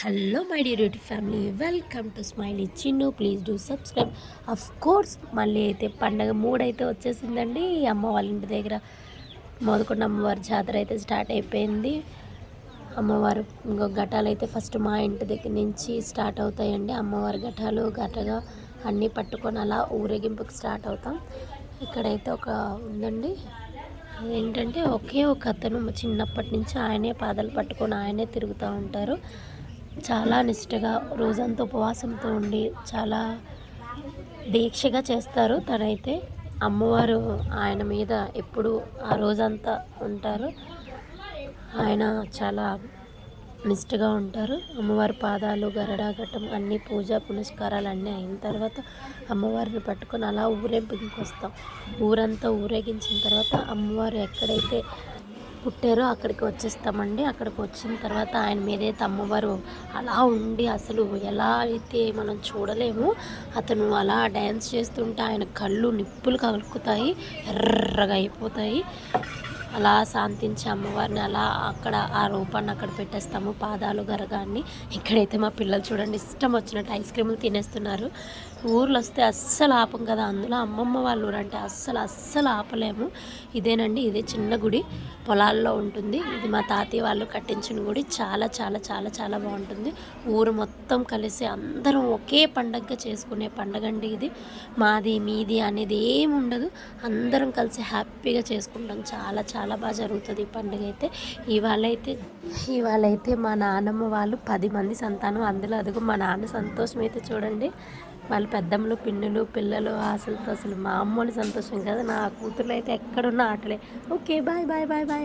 Hello my dear YouTube family welcome to smiley Chinnu please do subscribe of course మళ్ళీ అయితే పండగ మూడైతే వచ్చేసిందండి. అమ్మ వాళ్ళ ఇంటి దగ్గర మొదకొండ అమ్మవారి జాతర అయితే స్టార్ట్ అయిపోయింది. అమ్మవారు ఇంకో ఘటాలు అయితే ఫస్ట్ మా ఇంటి దగ్గర నుంచి స్టార్ట్ అవుతాయండి. అమ్మవారి ఘటాలు ఘటగా అన్నీ పట్టుకొని అలా ఊరేగింపుకి స్టార్ట్ అవుతాం. ఇక్కడైతే ఒక ఉందండి. ఏంటంటే ఒకే ఒక అతను చిన్నప్పటి నుంచి ఆయనే పాదాలు పట్టుకొని ఆయనే తిరుగుతూ ఉంటారు. చాలా నిష్టగా రోజంతా ఉపవాసంతో ఉండి చాలా దీక్షగా చేస్తారు. తనైతే అమ్మవారు ఆయన మీద ఎప్పుడు ఆ రోజంతా ఉంటారు. ఆయన చాలా నిష్టగా ఉంటారు. అమ్మవారి పాదాలు గరడా ఘట్టం అన్ని పూజ పునస్కారాలు అన్నీ అయిన తర్వాత అమ్మవారిని పట్టుకొని అలా ఊరేగింపుకి వస్తాం. ఊరంతా ఊరేగించిన తర్వాత అమ్మవారు ఎక్కడైతే పుట్టారో అక్కడికి వచ్చేస్తామండి. అక్కడికి వచ్చిన తర్వాత ఆయన మీదైతే అమ్మవారు అలా ఉండి అసలు ఎలా అయితే మనం చూడలేము. అతను అలా డ్యాన్స్ చేస్తుంటే ఆయన కళ్ళు నిప్పులు కలుకుతాయి ఎర్రగా అయిపోతాయి. అలా శాంతించి అమ్మవారిని అలా అక్కడ ఆ రూపాన్ని అక్కడ పెట్టేస్తాము పాదాలు గరగాన్ని. ఇక్కడైతే మా పిల్లలు చూడండి ఇష్టం వచ్చినట్టు ఐస్ క్రీములు తినేస్తున్నారు. ఊర్లు వస్తే అస్సలు ఆపం కదా అందులో అమ్మమ్మ వాళ్ళ ఊరు అంటే అస్సలు అస్సలు ఆపలేము. ఇదేనండి ఇదే చిన్న గుడి. పొలాల్లో ఉంటుంది. ఇది మా తాతయ్య వాళ్ళు కట్టించిన గుడి. చాలా చాలా చాలా చాలా బాగుంటుంది. ఊరు మొత్తం కలిసి అందరం ఒకే పండగగా చేసుకునే పండగ అండి ఇది. మాది మీది అనేది ఏమి ఉండదు. అందరం కలిసి హ్యాపీగా చేసుకుంటాం. చాలా చాలా బాగా జరుగుతుంది ఈ పండుగ అయితే. ఇవాళైతే ఇవాళైతే ఇవాళ అయితే మా నాన్నమ్మ వాళ్ళు పది మంది సంతానం. అందులో అదుగు మా నాన్న సంతోషం అయితే చూడండి. వాళ్ళ పెద్దమ్మలు పిన్నులు పిల్లలు అసలు అసలు మామూలు సంతోషం కదా. నా కూతుర్లు అయితే ఎక్కడున్న ఆటలే. Okay bye bye bye bye.